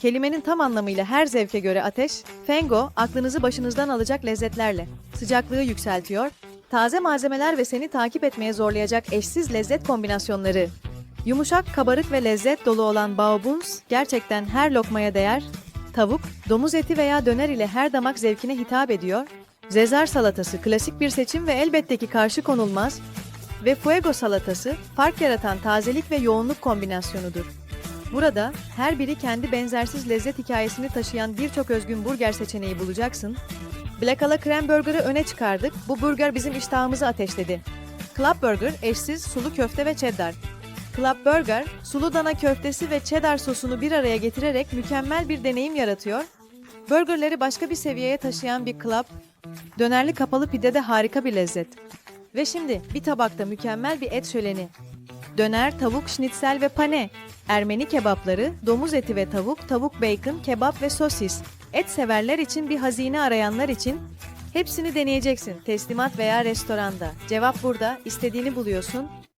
kelimenin tam anlamıyla her zevke göre ateş, Fango aklınızı başınızdan alacak lezzetlerle sıcaklığı yükseltiyor, taze malzemeler ve seni takip etmeye zorlayacak eşsiz lezzet kombinasyonları. Yumuşak, kabarık ve lezzet dolu olan baobuns gerçekten her lokmaya değer. Tavuk, domuz eti veya döner ile her damak zevkine hitap ediyor. Zezar salatası klasik bir seçim ve elbette ki karşı konulmaz. Ve fuego salatası fark yaratan tazelik ve yoğunluk kombinasyonudur. Burada her biri kendi benzersiz lezzet hikayesini taşıyan birçok özgün burger seçeneği bulacaksın. Black Ala Krem Burger'ı öne çıkardık. Bu burger bizim iştahımızı ateşledi. Club Burger eşsiz sulu köfte ve cheddar. Club Burger, sulu dana köftesi ve cheddar sosunu bir araya getirerek mükemmel bir deneyim yaratıyor. Burgerleri başka bir seviyeye taşıyan bir club, dönerli kapalı pide de harika bir lezzet. Ve şimdi bir tabakta mükemmel bir et şöleni. Döner, tavuk, şnitzel ve pane. Ermeni kebapları, domuz eti ve tavuk, tavuk bacon, kebap ve sosis. Et severler için bir hazine arayanlar için hepsini deneyeceksin teslimat veya restoranda. Cevap burada, istediğini buluyorsun.